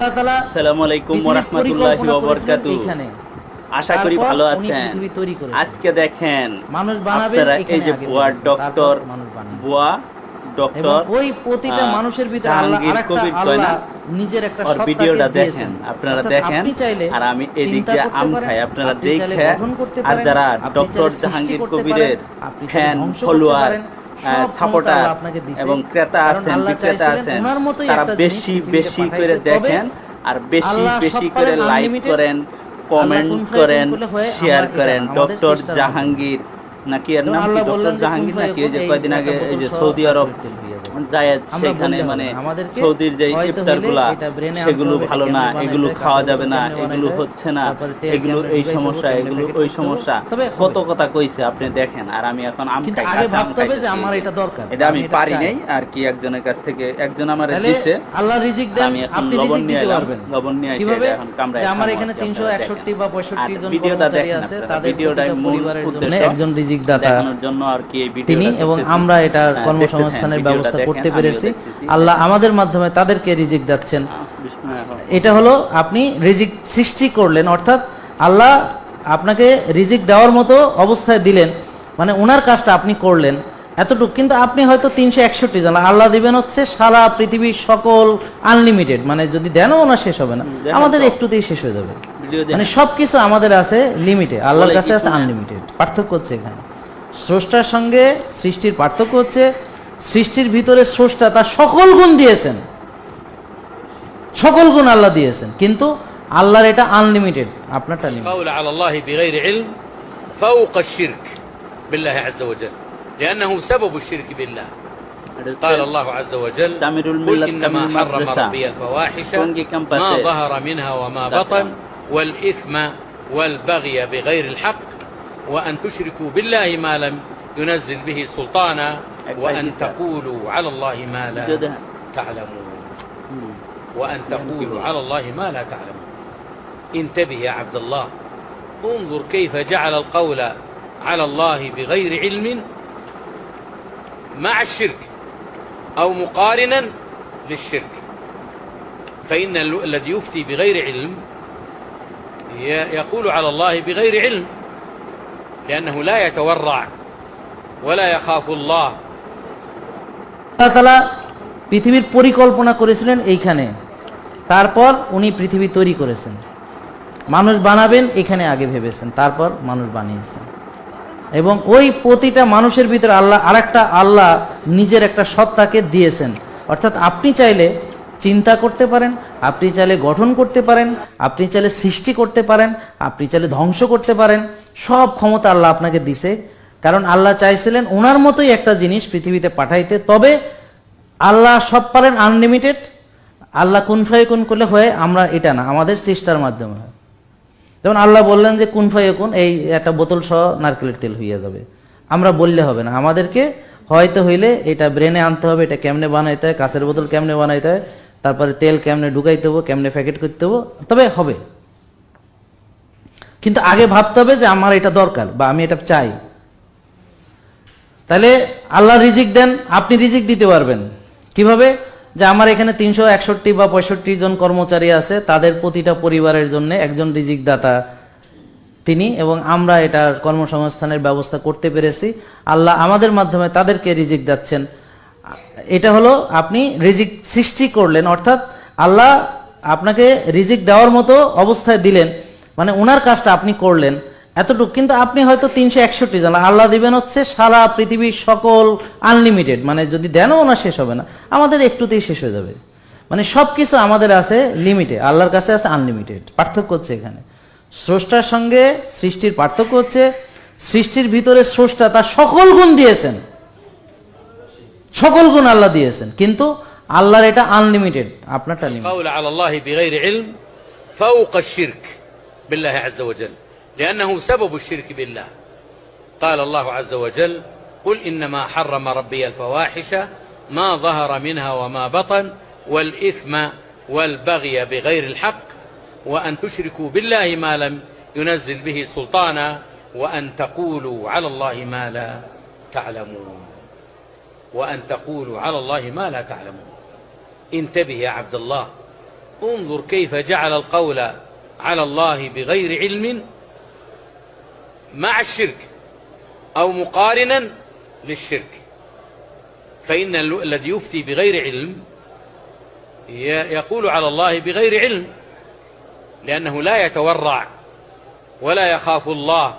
আল্লাহ তাআলা আসসালামু আলাইকুম ওরহমতুল্লাহি ওয়াবারাকাতু আশা করি ভালো আছেন পৃথিবী তৈরি করেছেন। আজকে দেখেন মানুষ বানাবেন আপনারা এই যে বুয়া ডক্টর তারপর মানুষ বানিয়েছে। বুয়া ডক্টর ওই প্রতিটা মানুষের ভিতরে আল্লাহ আরেকটা কবির কয় না? আল্লাহ নিজের একটা ওর ভিডিওটা। দেখেন আপনারা দেখেন আর আমি এদিক দিয়ে আম খাই আপনারা আপনি দেখে আর যারা ডক্টর জাহাঙ্গীর কবিরের ফ্যান ফলোয়ার সাপোর্টার। এবং ক্রেতা আছেন বিক্রেতা আছেন তারা বেশি বেশি করে দেখেন আর বেশি বেশি করে লাইক করেন কমেন্ট করেন শেয়ার করেন। ডক্টর জাহাঙ্গীর নাকি এর নাম ডক্টর জাহাঙ্গীর নাকি? যে কয়েকদিন কয়দিন আগে এই যে সৌদি আরব আমরা সেখানে মানে সৌদির যে এটা সেগুলো ভালো না এগুলো খাওয়া যাবে না এগুলো হচ্ছে না এগুলো এই সমস্যা এগুলো ওই সমস্যা। কত কথা কইছে আপনি দেখেন আর আমি এখন আম খাই আগে ভাবতে হবে যে আমার এটা দরকার এটা আমি পারি। নাই আর কি একজনের কাছ থেকে একজন আমার দিছে। আল্লাহ রিজিক দেন আপনি রিজিক দিতে পারবেন। লবণ নিয়ে এটা এখন আমার এখানে আর কি, তিনশো আপনারা একষট্টি দেখেন। বা পঁয়ষট্টি আর জন কর্মচারী আছে তাদের ভিডিওটাই মূল উদ্দেশ্য একজন রিজিক দাতা। দেখানোর জন্য আর কি এই ভিডিওটা তিনি এবং আমরা হ্যাঁ, কর্মসংস্থানের ব্যবস্থা করতে পেরেছি। আল্লাহ আমাদের মাধ্যমে তাদেরকে রিজিক দিচ্ছেন। এটা হলো আপনি রিজিক সৃষ্টি করলেন অর্থাৎ আল্লাহ আপনাকে রিজিক দেওয়ার মতো অবস্থায় দিলেন মানে ওনার কাজটা আপনি করলেন এতটুকু। কিন্তু আপনি হয়তো তিনশো একষট্টি জন আল্লাহ দিবেন হচ্ছে সারা পৃথিবীর সকল আনলিমিটেড মানে যদি দেনও না শেষ হবে না আমাদের একটুতেই শেষ হয়ে যাবে। মানে সবকিছু আমাদের আছে লিমিটে আল্লাহর কাছে আছে আনলিমিটেড পার্থক্য হচ্ছে এখানে। স্রষ্টার সঙ্গে সৃষ্টির পার্থক্য হচ্ছে সৃষ্টির ভিতরে স্রষ্টা তার সকল গুণ দিয়েছেন সকল গুণ আল্লাহ দিয়েছেন কিন্তু আল্লাহর এটা আনলিমিটেড আপনারটা লিমিটেড قول على الله بغير علم فوق الشرك بالله عز وجل لأنه سبب الشرك بالله قال الله عز وجل تعمل قل الملة إنما كمل حرم مدرسة. ربي الفواحش كونجي كم ما باتي. ظهر منها وما دخل. بطن والإثم والبغي بغير الحق وأن تشركوا بالله ما لم ينزل به سلطانا وأن تقولوا على الله ما لا تعلمون. وأن تقولوا على الله ما لا تعلمون. انتبه يا عبد الله. انظر كيف جعل القول على الله بغير علم مع الشرك أو مقارنا للشرك. فإن الذي يفتي بغير علم يقول على الله بغير علم لأنه لا يتورع ولا يخاف الله আল্লাহ তাআলা পৃথিবীর পরিকল্পনা করেছিলেন এইখানে। তারপর উনি পৃথিবী তৈরি করেছেন। মানুষ বানাবেন এখানে আগে ভেবেছেন, তারপর মানুষ বানিয়েছেন। এবং ওই প্রতিটা মানুষের ভিতরে আল্লাহ, আরেকটা আল্লাহ নিজের একটা সত্তাকে দিয়েছেন। অর্থাৎ আপনি চাইলে চিন্তা করতে পারেন, আপনি চাইলে গঠন করতে পারেন, আপনি চাইলে সৃষ্টি করতে পারেন, আপনি চাইলে ধ্বংস করতে পারেন, সব ক্ষমতা আল্লাহ আপনাকে দিছে কারণ আল্লাহ চাইছিলেন ওনার মতোই একটা জিনিস পৃথিবীতে পাঠাইতে। তবে আল্লাহ সব পারেন আনলিমিটেড আল্লাহ কুন ফাই কুন করলে হয়ে, আমরা এটা না, আমাদের চেষ্টার মাধ্যমে হয়। যেমন আল্লাহ বললেন যে, কুন ফাই কুন, এই একটা বোতল সহ নারকেলের তেল হইয়া যাবে। আমরা বললে হবে না, আমাদেরকে হয়তো হইলে এটা ব্রেনে আনতে হবে, এটা কেমনে বানাইতে হয়, কাঁচের বোতল কেমনে বানাইতে হয়, তারপরে তেল কেমনে ঢুকাইতে হবে, কেমনে প্যাকেট করতে হবে, তবে হবে। কিন্তু আগে ভাবতে হবে যে, আমার এটা দরকার, বা আমি এটা চাই। তাহলে আল্লাহ রিজিক দেন, আপনি রিজিক দিতে পারবেন। কীভাবে? যে আমার এখানে তিনশো একষট্টি বা পঁয়ষট্টি জন কর্মচারী আছে, তাদের প্রতিটা পরিবারের জন্য একজন রিজিক দাতা তিনি, এবং আমরা এটার কর্মসংস্থানের ব্যবস্থা করতে পেরেছি। আল্লাহ আমাদের মাধ্যমে তাদেরকে রিজিক দিচ্ছেন। এটা হলো আপনি রিজিক সৃষ্টি করলেন, অর্থাৎ আল্লাহ আপনাকে রিজিক দেওয়ার মতো অবস্থায় দিলেন মানে ওনার কাজটা আপনি করলেন। এতটুকু। কিন্তু আপনি হয়তো তিনশো একষট্টি জন। আল্লাহ দিবেন হচ্ছে সারা পৃথিবীর সকল আনলিমিটেড মানে যদি দেনও না শেষ হবে না, আমাদের একটুতেই শেষ হয়ে যাবে। মানে সবকিছু আমাদের আছে লিমিটে আল্লাহর কাছে আছে আনলিমিটেড পার্থক্য হচ্ছে এখানে। স্রষ্টার সঙ্গে সৃষ্টির পার্থক্য হচ্ছে, সৃষ্টির ভিতরে স্রষ্টা তার সকল গুণ দিয়েছেন। সকল গুণ আল্লাহ দিয়েছেন। কিন্তু আল্লাহর এটা আনলিমিটেড আপনারটা لأنه سبب الشرك بالله. قال الله عز وجل قل إنما حرم ربي الفواحش ما ظهر منها وما بطن والإثم والبغي بغير الحق وأن تشركوا بالله ما لم ينزل به سلطانا وأن تقولوا على الله ما لا تعلمون. وأن تقولوا على الله ما لا تعلمون. انتبه يا عبد الله انظر كيف جعل القول على الله بغير علم مع الشرك أو مقارنا للشرك. فإن ال- الذي يفتي بغير علم يقول على الله بغير علم لأنه لا يتورع ولا يخاف الله